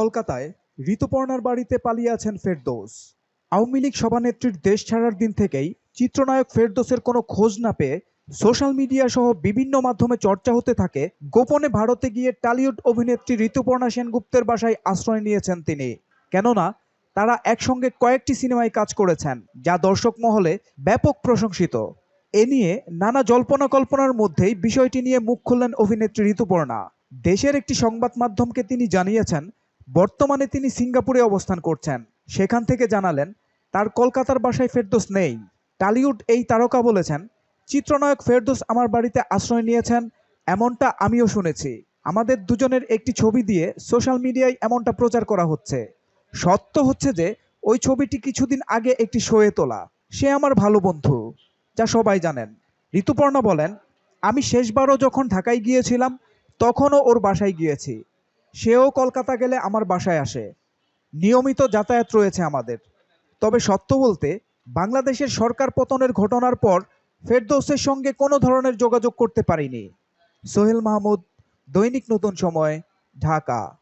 কলকাতায় ঋতুপর্ণার বাড়িতে পালিয়ে আছেন ফেরদৌস। আওয়ামী লীগ সভানেত্রীর দেশ ছাড়ার দিন থেকেই চিত্রনায়ক ফেরদোসের কোনো খোঁজ না পেয়ে সোশ্যাল মিডিয়া সহ বিভিন্ন মাধ্যমে চর্চা হতে থাকে, গোপনে ভারতে গিয়ে টালিউড অভিনেত্রী ঋতুপর্ণা সেনগুপ্তের বাসায় আশ্রয় নিয়েছেন তিনি। কেননা, তারা একসঙ্গে কয়েকটি সিনেমায় কাজ করেছেন, যা দর্শক মহলে ব্যাপক প্রশংসিত। এ নিয়ে নানা জল্পনা কল্পনার মধ্যেই বিষয়টি নিয়ে মুখ খুললেন অভিনেত্রী ঋতুপর্ণা। দেশের একটি সংবাদ মাধ্যমকে তিনি জানিয়েছেন বর্তমানে তিনি সিঙ্গাপুরে অবস্থান করছেন। সেখান থেকে জানালেন, তার কলকাতার বাসায় ফেরদোস নেই। টালিউড এই তারকা বলেছেন, চিত্রনায়ক ফেরদোস আমার বাড়িতে আশ্রয় নিয়েছেন, এমনটা আমিও শুনেছি। আমাদের দুজনের একটি ছবি দিয়ে সোশ্যাল মিডিয়ায় এমনটা প্রচার করা হচ্ছে। সত্য হচ্ছে যে, ওই ছবিটি কিছুদিন আগে একটি শোয়ে তোলা। সে আমার ভালো বন্ধু, যা সবাই জানেন। ঋতুপর্ণা বলেন, আমি শেষবারও যখন ঢাকায় গিয়েছিলাম, তখনও ওর বাসায় গিয়েছি। সেও কলকাতা গেলে আমার বাসায় আসে। নিয়মিত যাতায়াত রয়েছে আমাদের। তবে সত্য বলতে, বাংলাদেশের সরকার পতনের ঘটনার পর ফেরদৌসের সঙ্গে কোনো ধরনের যোগাযোগ করতে পারিনি। সোহেল মাহমুদ, দৈনিক নতুন সময়, ঢাকা।